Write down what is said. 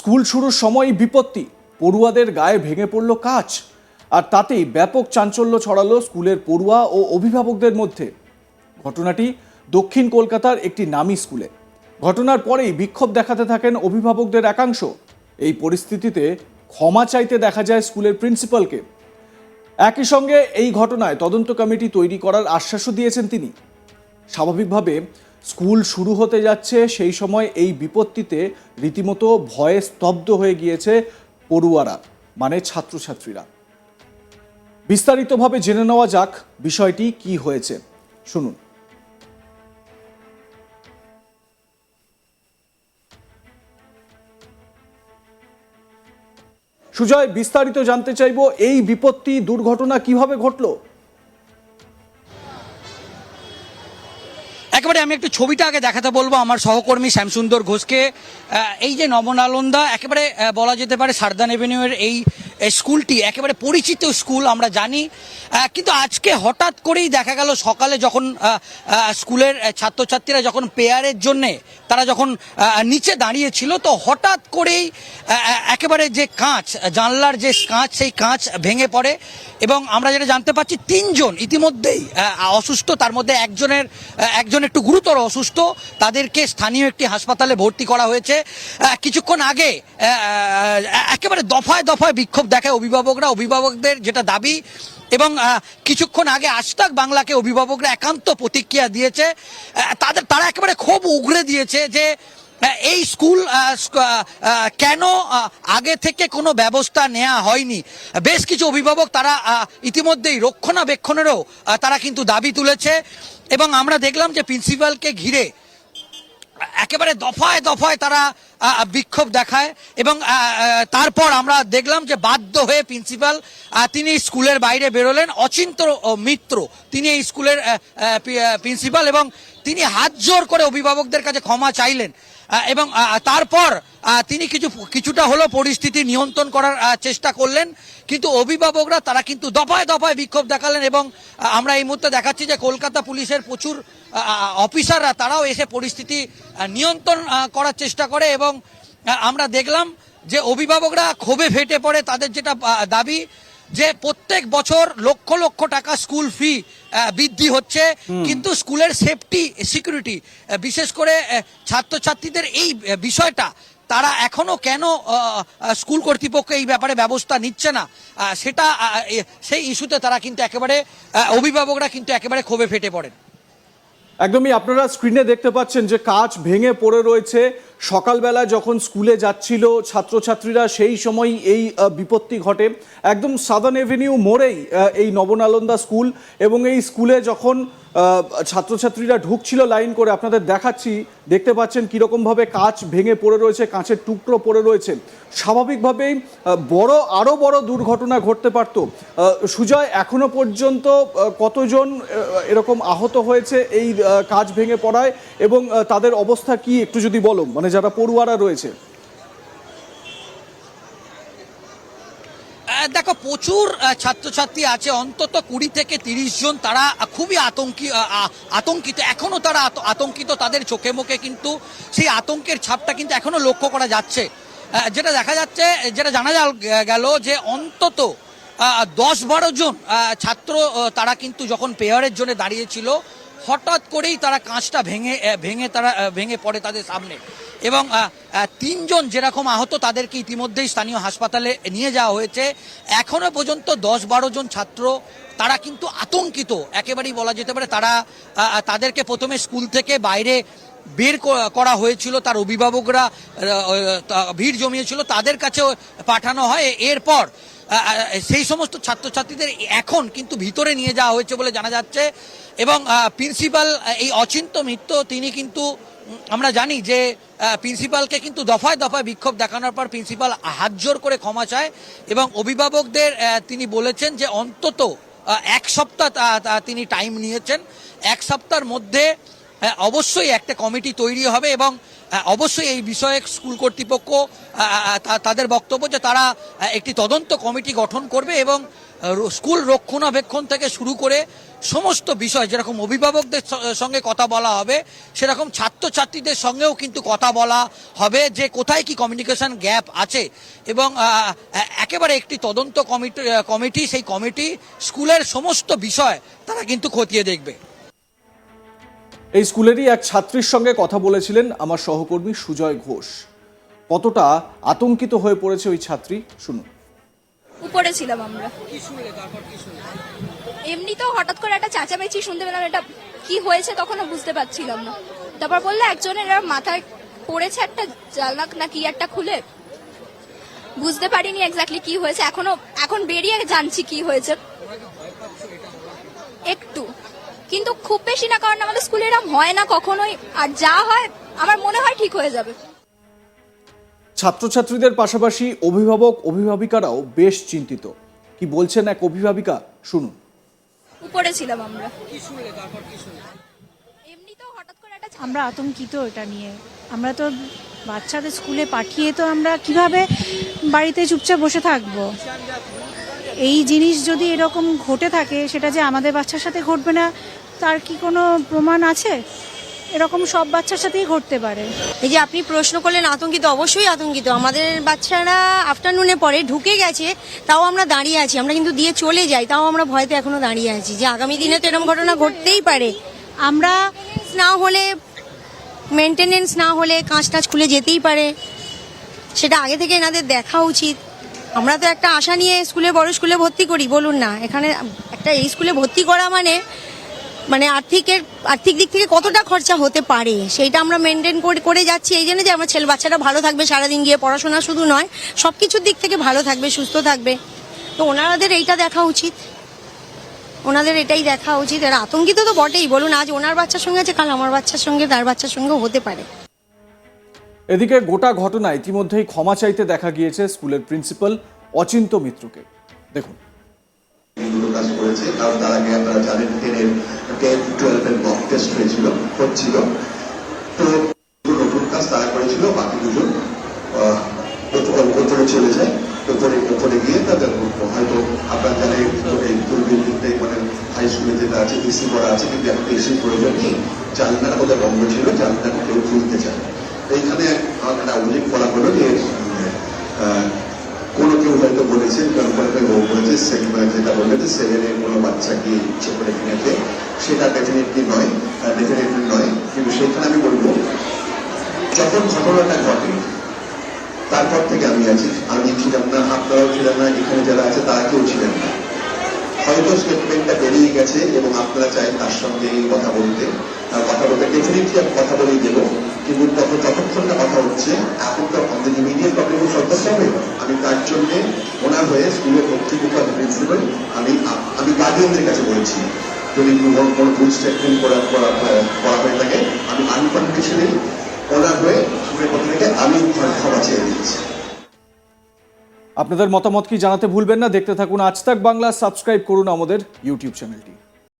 School শুরুর সময় বিপত্তি। পড়ুয়াদের গায়ে ভেঙে পড়ল কাজ। আর তাতেই ব্যাপক চাঞ্চল্য ছড়ালো স্কুলের পড়ুয়া ও অভিভাবকদের মধ্যে। ঘটনাটি দক্ষিণ কলকাতার একটি নামী স্কুলে। ঘটনার পরেই বিক্ষোভ দেখাতে থাকেন অভিভাবকদের একাংশ। এই পরিস্থিতিতে ক্ষমা চাইতে দেখা যায় স্কুলের প্রিন্সিপালকে। একই সঙ্গে এই ঘটনায় তদন্ত কমিটি তৈরি করার আশ্বাসও দিয়েছেন তিনি। স্বাভাবিকভাবে স্কুল শুরু হতে যাচ্ছে, সেই সময় এই বিপত্তিতে রীতিমতো ভয়ে স্তব্ধ হয়ে গিয়েছে পড়ুয়ারা মানে ছাত্রছাত্রীরা। বিস্তারিতভাবে জেনে নেওয়া যাক বিষয়টি কি হয়েছে। শুনুন। সুজয়, বিস্তারিত জানতে চাইব, এই বিপত্তি দুর্ঘটনা কীভাবে ঘটলো? আমি একটু ছবিটা আগে দেখাতে বলব আমার সহকর্মী শ্যামসুন্দর ঘোষকে। এই যে নবনালন্দা, একেবারে বলা যেতে পারে সারদান এভিনিউয়ের এই স্কুলটি একেবারে পরিচিত স্কুল, আমরা জানি। কিন্তু আজকে হঠাৎ করেই দেখা গেল সকালে যখন স্কুলের ছাত্রছাত্রীরা যখন পেয়ারের জন্যে তারা যখন নিচে দাঁড়িয়েছিল, তো হঠাৎ করেই একেবারে যে কাঁচ, জানলার যে কাঁচ, সেই কাঁচ ভেঙে পড়ে এবং আমরা যেটা জানতে পারছি, তিনজন ইতিমধ্যেই অসুস্থ, তার মধ্যে একজনের একজন একটু গুরুতর অসুস্থ, তাদেরকে স্থানীয় একটি হাসপাতালে ভর্তি করা হয়েছে। কিছুক্ষণ আগে একেবারে দফায় দফায় বিক্ষোভ দেখায় অভিভাবকরা। অভিভাবকদের যেটা দাবি এবং কিছুক্ষণ আগে আজতাক বাংলাকে অভিভাবকরা একান্ত প্রতিক্রিয়া দিয়েছে। তাদের, তারা একেবারে ক্ষোভ উগরে দিয়েছে যে এই স্কুল কেন আগে থেকে কোনো ব্যবস্থা নেওয়া হয়নি। বেশ কিছু অভিভাবক তারা ইতিমধ্যেই রক্ষণাবেক্ষণেরও তারা কিন্তু দাবি তুলেছে। এবং আমরা দেখলাম যে প্রিন্সিপালকে ঘিরে একেবারে দফায় দফায় তারা বিক্ষোভ দেখায় এবং তারপর আমরা দেখলাম যে বাধ্য হয়ে প্রিন্সিপাল তিনি স্কুলের বাইরে বেরোলেন। অচিন্ত মিত্র, তিনি এই স্কুলের প্রিন্সিপাল এবং তিনি হাত জোর করে অভিভাবকদের কাছে ক্ষমা চাইলেন। এবং তারপর তিনি কিছু, কিছুটা হলো পরিস্থিতি নিয়ন্ত্রণ করার চেষ্টা করলেন, কিন্তু অভিভাবকরা তারা কিন্তু দফায় দফায় বিক্ষোভ দেখালেন এবং আমরা এই মুহূর্তে দেখাচ্ছি যে কলকাতা পুলিশের প্রচুর অফিসাররা তারাও এসে পরিস্থিতি নিয়ন্ত্রণ করার চেষ্টা করে এবং আমরা দেখলাম যে অভিভাবকরা ক্ষোভে ফেটে পড়ে তাদের যেটা দাবি যে প্রত্যেক বছর লক্ষ লক্ষ টাকা স্কুল ফি বৃদ্ধি হচ্ছে। কিন্তু স্কুলের সেফটি সিকিউরিটি বিশেষ করে ছাত্রছাত্রীদের এই বিষয়টা তারা এখনও কেন স্কুল কর্তৃপক্ষ এই ব্যাপারে ব্যবস্থা নিচ্ছে না? সেটা সেই ইস্যুতে তারা কিন্তু একেবারে অভিভাবকরা কিন্তু একেবারে ক্ষোভে ফেটে পড়েন। একদমই আপনারা স্ক্রিনে দেখতে পাচ্ছেন যে কাঁচ ভেঙে পড়ে রয়েছে। সকালবেলা যখন স্কুলে যাচ্ছিল ছাত্রছাত্রীরা, সেই সময় এই বিপত্তি ঘটে। একদম সাদার্ন এভিনিউ মোড়েই এই নবনালন্দা স্কুল এবং এই স্কুলে যখন ছাত্রছাত্রীরা ঢুকছিল লাইন করে, আপনাদের দেখাচ্ছি, দেখতে পাচ্ছেন কীরকমভাবে কাঁচ ভেঙে পড়ে রয়েছে, কাঁচের টুকরো পড়ে রয়েছে। স্বাভাবিকভাবেই বড়, আরও বড় দুর্ঘটনা ঘটতে পারত। সুজয়, এখনও পর্যন্ত কতজন এরকম আহত হয়েছে এই কাজ ভেঙে পড়ায়? এবং তাদের অবস্থা কি? একটু যদি বলো। মানে যারা পড়ুয়ারা রয়েছে। দেখো, প্রচুর ছাত্রছাত্রী আছে, অন্তত কুড়ি থেকে তিরিশ জন তারা খুবই আতঙ্কি আতঙ্কিত। এখনও তারা আত- আতঙ্কিত, তাদের চোখে মুখে কিন্তু সেই আতঙ্কের ছাপটা কিন্তু এখনও লক্ষ্য করা যাচ্ছে। যেটা দেখা যাচ্ছে, যেটা জানা গেল যে অন্তত দশ বারো জন ছাত্র তারা কিন্তু যখন পেয়ারের জন্য দাঁড়িয়েছিল হঠাৎ করেই তারা কাঁচটা ভেঙে ভেঙে তারা ভেঙে পড়ে তাদের সামনে। এবং তিনজন যেরকম আহত তাদেরকে ইতিমধ্যেই স্থানীয় হাসপাতালে নিয়ে যাওয়া হয়েছে। এখনও পর্যন্ত দশ বারো জন ছাত্র, তারা কিন্তু আতঙ্কিত। একেবারেই বলা যেতে পারে তারা তাদেরকে প্রথমে স্কুল থেকে বাইরে বের করা হয়েছিল। তার অভিভাবকরা ভিড় জমিয়েছিল। তাদের কাছেও পাঠানো হয়। এরপর সেই সমস্ত ছাত্রছাত্রীদের এখন কিন্তু ভিতরে নিয়ে যাওয়া হয়েছে বলে জানা যাচ্ছে। এবং প্রিন্সিপাল এই অচিন্ত মিত্র, তিনি কিন্তু আমরা জানি যে প্রিন্সিপালকে কিন্তু দফায় দফায় বিক্ষোভ দেখানোর পর প্রিন্সিপাল হাত জোর করে ক্ষমা চায়। এবং অভিভাবকদের তিনি বলেছেন যে অন্তত এক সপ্তাহ তিনি টাইম নিয়েছেন। এক সপ্তাহের মধ্যে অবশ্যই একটা কমিটি তৈরি হবে এবং আহ, অবশ্যই এই বিষয়ে স্কুল কর্তৃপক্ষ তাদের বক্তব্য যে তারা একটি তদন্ত কমিটি গঠন করবে এবং স্কুল রক্ষণাবেক্ষণ থেকে শুরু করে সমস্ত বিষয় যেরকম অভিভাবকদের সঙ্গে কথা বলা হবে সেরকম ছাত্রছাত্রীদের সঙ্গেও কিন্তু কথা বলা হবে যে কোথায় কি কমিউনিকেশন গ্যাপ আছে এবং একেবারে একটি তদন্ত কমিটি কমিটি সেই কমিটি স্কুলের সমস্ত বিষয় তারা কিন্তু খতিয়ে দেখবে। এই স্কুলেরই এক ছাত্রীর সঙ্গে কথা বলেছিলেন আমার সহকর্মী সুজয় ঘোষ। কতটা আতঙ্কিত হয়ে পড়েছে ওই ছাত্রী? শুনুন। উপরে ছিলাম আমরা। এমনি তো হঠাৎ করে একটা চাচামেচি শুনতে পেলাম, এটা কি হয়েছে তখনও বুঝতে পারছিলাম না। তারপর বললে, একজনের মাথায় পড়েছে একটা জানলা না কি একটা খুলে? বুঝতে পারিনি এক্স্যাক্টলি কি হয়েছে। এখনও, এখন বেরিয়ে জানছি কি হয়েছে। একটু। কিন্তু খুব বেশি না কারণ আমাদের স্কুলে এরকম হয় না কখনোই। আর যা হয় আমার মনে হয় ঠিক হয়ে যাবে। ছাত্রছাত্রীদের পাশাপাশি অভিভাবক অভিভাবিকারাও বেশ চিন্তিত। কি বলছেন এক অভিভাবিকা? শুনুন। উপরে ছিলাম আমরা। এমনি তো হঠাৎ করে একটা আমরা আতঙ্কিত এটা নিয়ে। আমরা তো বাচ্চাদের স্কুলে পাঠিয়ে তো আমরা কীভাবে বাড়িতে চুপচাপ বসে থাকব? এই জিনিস যদি এরকম ঘটে থাকে সেটা যে আমাদের বাচ্চার সাথে ঘটবে না তার কি কোনো প্রমাণ আছে? এরকম সব বাচ্চার সাথেই ঘটতে পারে। এই যে আপনি প্রশ্ন করলেন আতঙ্কিত অবশ্যই আতঙ্কিত। আমাদের বাচ্চারা আফটারনুনে পরে ঢুকে গেছে তাও আমরা দাঁড়িয়ে আছি। আমরা কিন্তু দিয়ে চলে যাই তাও আমরা ভয়তে এখনও দাঁড়িয়ে আছি যে আগামী দিনে তো এরকম ঘটনা ঘটতেই পারে। আমরা না হলে মেনটেনেন্স না হলে কাঁচ টাচ খুলে যেতেই পারে। সেটা আগে থেকে এনাদের দেখা উচিত। আমরা তো একটা আশা নিয়ে স্কুলে বড় স্কুলে ভর্তি করি বলুন না। এখানে একটা এই স্কুলে ভর্তি করা মানে মানে আর্থিকের, আর্থিক দিক থেকে কতটা খরচা হতে পারে, সেইটা আমরা মেনটেন করে যাচ্ছি এই জন্য যে আমার ছেলে, বাচ্চারা ভালো থাকবে, সারাদিন গিয়ে পড়াশোনা শুধু নয় সব কিছুর দিক থেকে ভালো থাকবে, সুস্থ থাকবে। তো ওনাদের এইটা দেখা উচিত। ওনাদের এটাই দেখা উচিত। এরা আতঙ্কিত তো বটেই। বলুন, আজ ওনার বাচ্চার সঙ্গে আছে, কাল আমার বাচ্চার সঙ্গে, তার বাচ্চার সঙ্গেও হতে পারে। এদিকে গোটা ঘটনা ইতিমধ্যেই ক্ষমা চাইতে দেখা গিয়েছে স্কুলের প্রিন্সিপাল অচিন্ত মিত্রকে। দেখুন। এইগুলো কাজ করেছে, কারণ তার আগে আপনারা জানেন টেনের টেন, টুয়েলভের মক টেস্ট হয়েছিল, হচ্ছিল। তো নতুন কাজ তারা করেছিল, বাকি দুজন ওপরে চলে যায়, ওপরে ওপরে গিয়ে তাদের হয়তো আপনারা জানেন এই দুর্বিন্দুতে মানে হাই স্কুলে যেটা আছে এসি করা আছে, কিন্তু এখন এসির প্রয়োজন নেই। জানলাটা ওদের বন্ধ ছিল জানলাটা কেউ খুলতে চায় এইখানে একটা উল্লেখ করা হলো যে কোনো কেউ হয়তো বলেছেন কারণ কোনো কেউ বলেছে যেটা বলেছে সেভেনের কোনো বাচ্চাকে ইচ্ছে করে কিনেছে, সেটা ডেফিনেটলি নয় ডেফিনেটলি নয়। কিন্তু সেখানে আমি বলব, যখন ঘটনাটা ঘটে, তারপর থেকে আমি আছি, আমি ছিলাম না, আপনারাও ছিলেন না, এখানে যারা আছে, তারা কেউ ছিলেন না। হয়তো স্টেটমেন্টটা বেরিয়ে গেছে এবং আপনারা চাই তার সঙ্গে কথা বলতে আর কথা বলতে। ডেফিনেটলি আমি কথা বলেই দেবো। কিন্তু তখন যতক্ষণ না কথা হচ্ছে এখন তো আমাদের ইমিডিয়েট প্রবলেম সলভ হবে আমি তার জন্য ওনার হয়ে স্কুলের কর্তৃপক্ষ প্রিন্সিপাল আমি আমি গার্ডিয়ানদের কাছে বলেছি, যদি কোনো কোনো ভুল স্টেটমেন্ট করা করা হয়ে থাকে, আমি আনকন্ডিশনালি ওনার হয়ে স্কুলের পক্ষ থেকে আমি ক্ষমা চেয়ে দিচ্ছি আপনাদের মতামত কি জানাতে ভুলবেন না? দেখতে থাকুন আজ তাক বাংলা সাবস্ক্রাইব করুন আমাদের ইউটিউব চ্যানেলটি